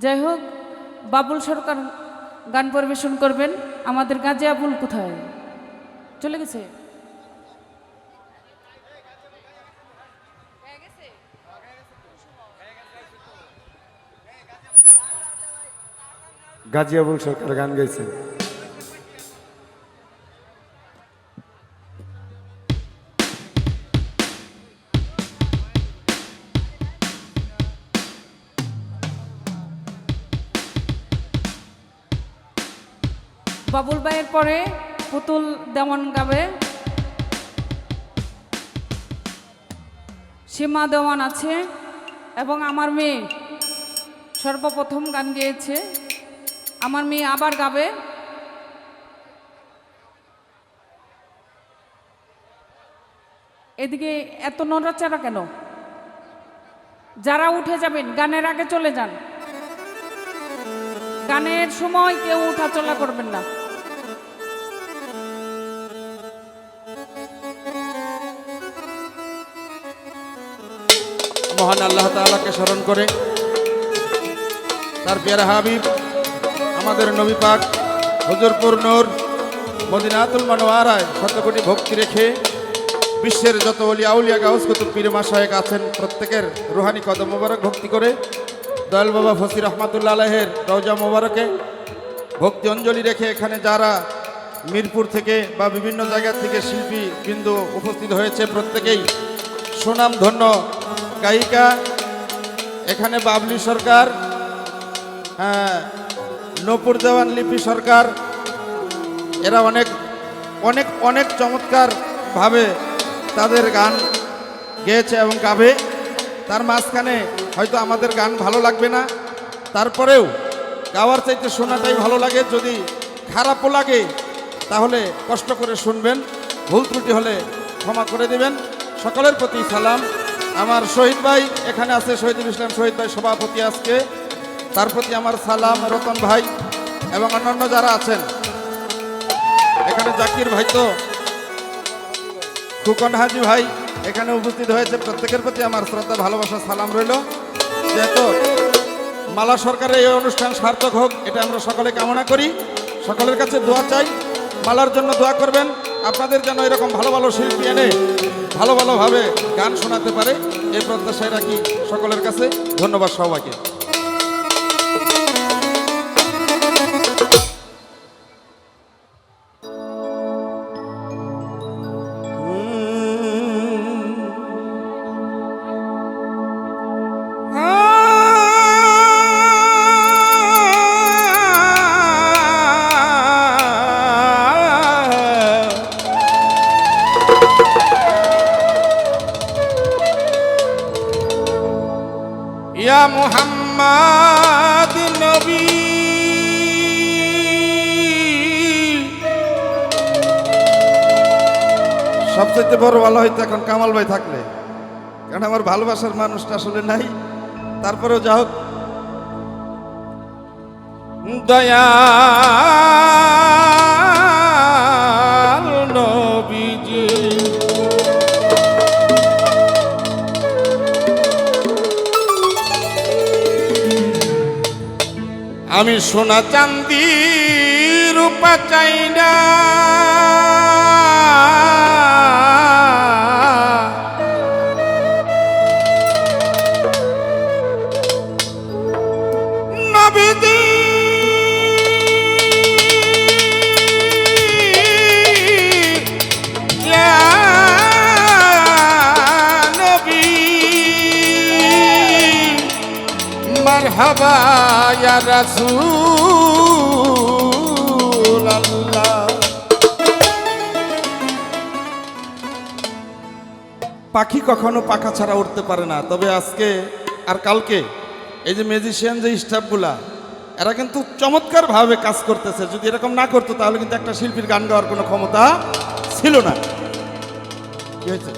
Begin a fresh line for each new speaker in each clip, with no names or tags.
যাই হোক বাবুল সরকার গান পরিবেশন করবেন। আমাদের গাজে আবুল কোথায়? চলে গেছে?
গাজী আবুল সরকার গান গাইছেন।
বাবুল ভাইয়ের পরে পুতুল দেওয়ান গাবে। সীমা দেওয়ান আছে এবং আমার মেয়ে সর্বপ্রথম গান গেয়েছে। আমার মেয়ে আবার গাবে। এদিকে এত নড়াচড়া কেন? যারা উঠে যাবেন, গানের আগে চলে যান। গানের সময় কেউ উঠা চলা করবেন না।
মহান আল্লাহ তাআলাকে স্মরণ করে। তার পেয়ারা হাবিব, আমাদের নবী পাক হজরপুর নূর, মদিনাতুল মানোয়ারায় শতকোটি ভক্তি রেখে বিশ্বের যত অলি আউলিয়া গাউস কুতুব পীর আছেন, প্রত্যেকের রুহানি কদম মোবারক ভক্তি করে দয়াল বাবা ফসির রহমাতুল্লাহ আলহের রওজা মোবারকে ভক্তি অঞ্জলি রেখে এখানে যারা মিরপুর থেকে বা বিভিন্ন জায়গা থেকে শিল্পী বিন্দু উপস্থিত হয়েছে, প্রত্যেকেই সুনাম ধন্য গায়িকা এখানে বাবলি সরকার হ্যাঁ নপুর দেওয়ান লিপি সরকার, এরা অনেক অনেক অনেক চমৎকার ভাবে তাদের গান গেয়েছে এবং গাবে। তার মাঝখানে হয়তো আমাদের গান ভালো লাগবে না। তারপরেও গাওয়ার চাইতে শোনাটাই ভালো লাগে। যদি খারাপও লাগে, তাহলে কষ্ট করে শুনবেন। ভুল ত্রুটি হলে ক্ষমা করে দেবেন। সকলের প্রতি সালাম। আমার শহীদ ভাই, এখানে আছে শহীদুল ইসলাম, শহীদ ভাই সভাপতি আজকে। তার প্রতি আমার সালাম, রতন ভাই এবং অন্যান্য যারা আছেন। এখানে জাকির ভাই তো, খুকন হাজি ভাই এখানে উপস্থিত হয়েছে। প্রত্যেকের প্রতি আমার শ্রদ্ধা, ভালোবাসা, সালাম রইল। যেহেতু মালা সরকারের এই অনুষ্ঠান সার্থক হোক, এটা আমরা সকলে কামনা করি। সকলের কাছে দোয়া চাই। মালার জন্য দোয়া করবেন। আপনাদের যেন এরকম ভালো ভালো শিল্পী এনে ভালো ভালোভাবে গান শোনাতে পারে এই প্রত্যাশায় রাখি সকলের কাছে। ধন্যবাদ সবাইকে। মুহাম্মদ নবী। সবচেয়ে বড় ভালো হইতো এখন কামাল ভাই থাকলে। কারণ আমার ভালোবাসার মানুষটা আসলে নাই। তারপরেও যা হোক। দয়াল আমি সোনা চান্দি রূপা চাই না রাসূল আল্লাহ। পাখি কখনো পাখা ছাড়া উঠতে পারে না, তবে আজকে আর কালকে এই যে ম্যাজিশিয়ান যে স্টাফগুলা এরা কিন্তু চমৎকারভাবে কাজ করতেছে। যদি এরকম না করতো, তাহলে কিন্তু একটা শিল্পীর গান গাওয়ার কোনো ক্ষমতা ছিল না। কি হয়েছে?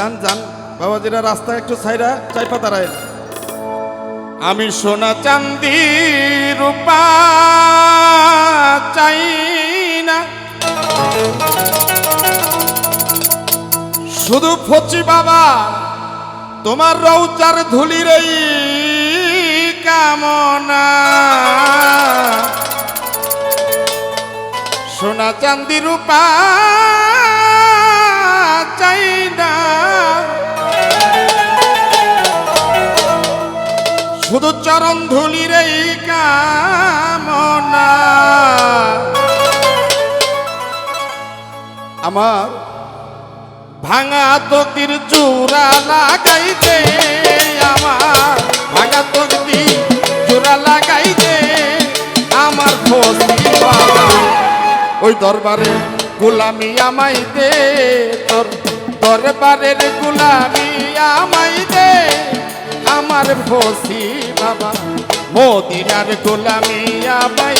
যান যান। বাবাজিরা রাস্তায় একটু ছাইরা চাইপা দাঁড়ায় আমি সোনা চান্দি রূপা চাই না। শুধু ফচি বাবা, তোমার রৌচার ধুলির এই কামনা। সোনা চান্দি রূপা চাই না। শুধু চরণ ধুলির এই কামনা। আমার ভাঙা তকির চূড়া লাগাইতে, আমার ভাঙা তকি চূড়া লাগাইতে, আমার ওই দরবারে গোলামি আমাই দে, তোর দরবারের গোলামি আমাই দে। আমার ফসি বাবা মোদিনার গোলামিয়া আমাই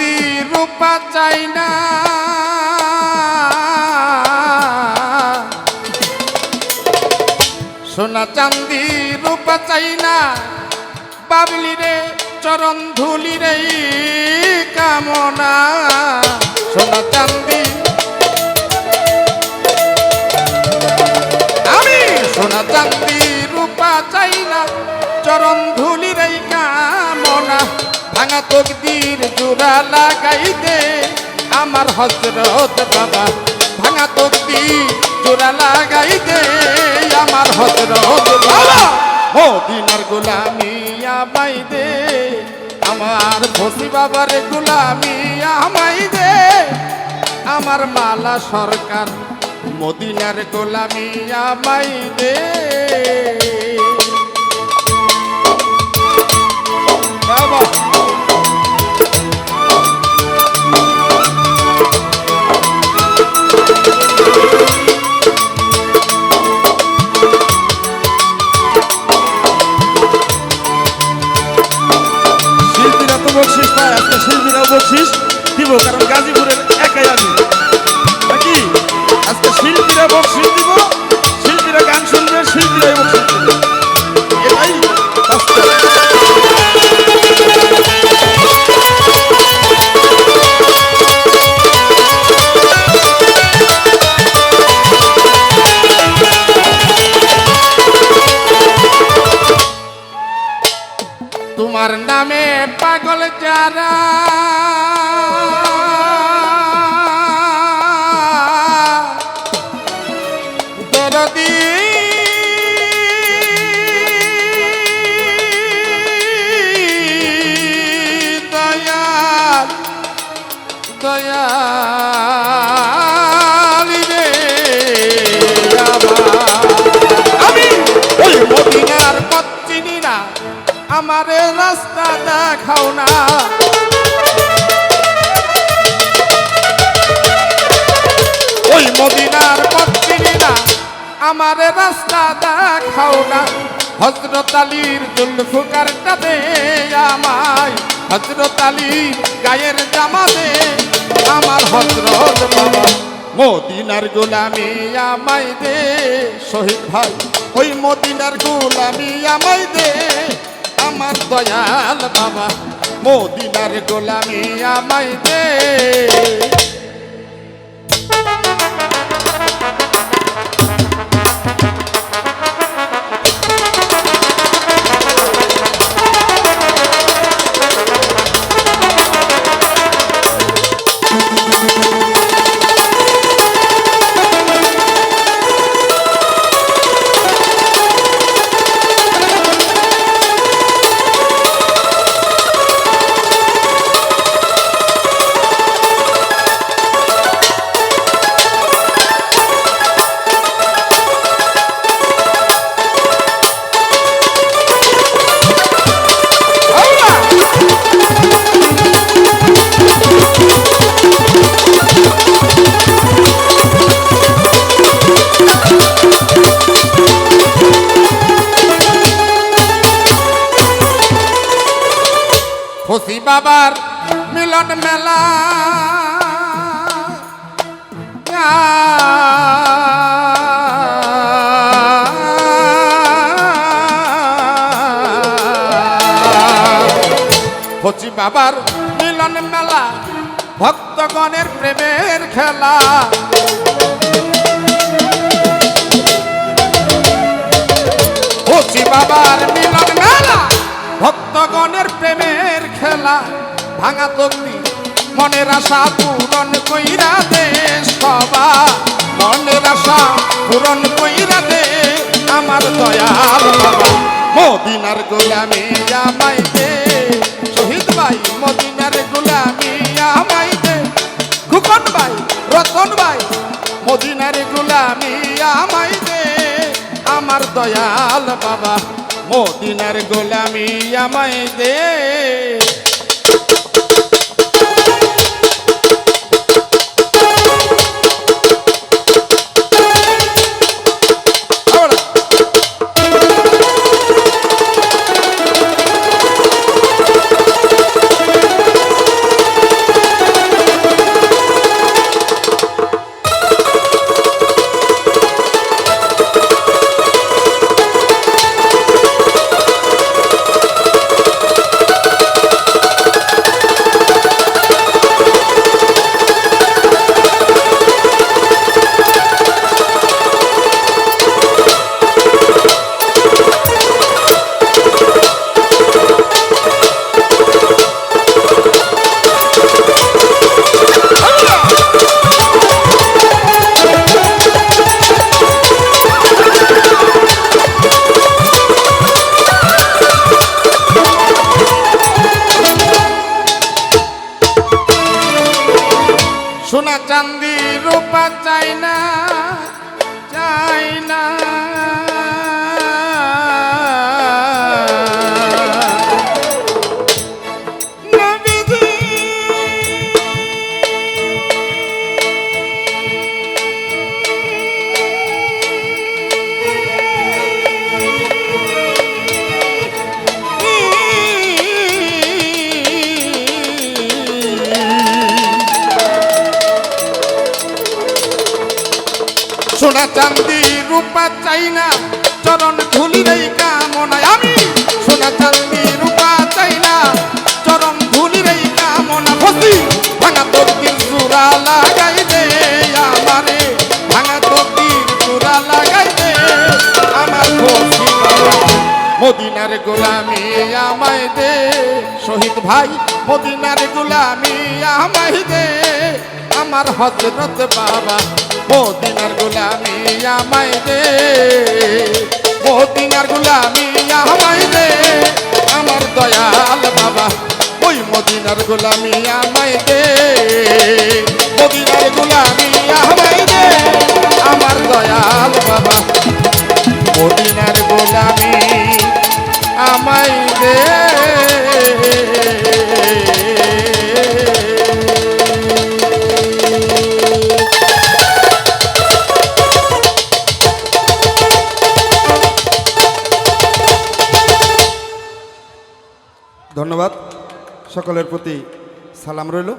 সোনা রূপা চাই না। সোনা চান্দি রূপা চাই না। বাবলি রে, চরণ ধুলি রে কামনা। সোনা চান্দি ভাঙা তকদির জোড়া লাগাই দে আমার হজরত বাবা। ভাঙা তকদির জোড়া লাগাই দে আমার হজরত বাবা। মদিনার গোলামি আমাই দে, আমার ফসি বাবার গোলামি আমাই দে। আমার মালা সরকার মদিনার গোলামি আমাই দে।
শিল্পীরা বকশিস দিব
দেখাও না। ওই মদিনার পথ চিনি না আমারে রাস্তা দেখাও না। হজরত আলীর জুলফুকারটা দে আমায় হজরত আলীর গায়ের জামা দে আমার হজরত বাবা। মদিনার গোলামি আমায় দে, শহীদ ভাই। ওই মদিনার গোলামি আমায় আমার দয়াল বাবা মদিনার গোলামি আমায় দে। মিলন মেলা, ভক্তগণের প্রেমের খেলা। বাবার মিলন মেলা, ভক্তগণের প্রেমের খেলা। ভাঙা তন্দি মনের আশা পূরণ কইরা দে সবা মনের আশা পূরণ কইরা দে আমার দয়াল বাবা। মদিনার গোলামি আমায় দে শহীদ ভাই মদিনার ভাই রতন ভাই মদিনার গোলামি আমায় দে। আমার দয়াল বাবা মদিনার গোলামি আমায় দে। সোনা চান্দি রূপা চাই না চাই না। চান্দি, রূপা চাই না, চরণ ধুলি রে কামনায়। আমি সোনা চান্দি, রূপা চাই না, চরণ ধুলি রে কামনা ফসি ভাঙা তোর দিন সুরা লাগাই দে আমারে, ভাঙা তোর সুরা লাগাই দে আমার ফসি মদিনার গোলামি আমায় দে, শহীদ ভাই, মদিনার গোলামি আমায় দে, আমার হজরত বাবা। মদিনার গোলামি আমায় দে মদিনার গোলামি আমায় দে আমার দয়াল বাবা, ওই মদিনার গোলামি আমায় দে মদিনার গোলামি প্রতি সালাম রইল।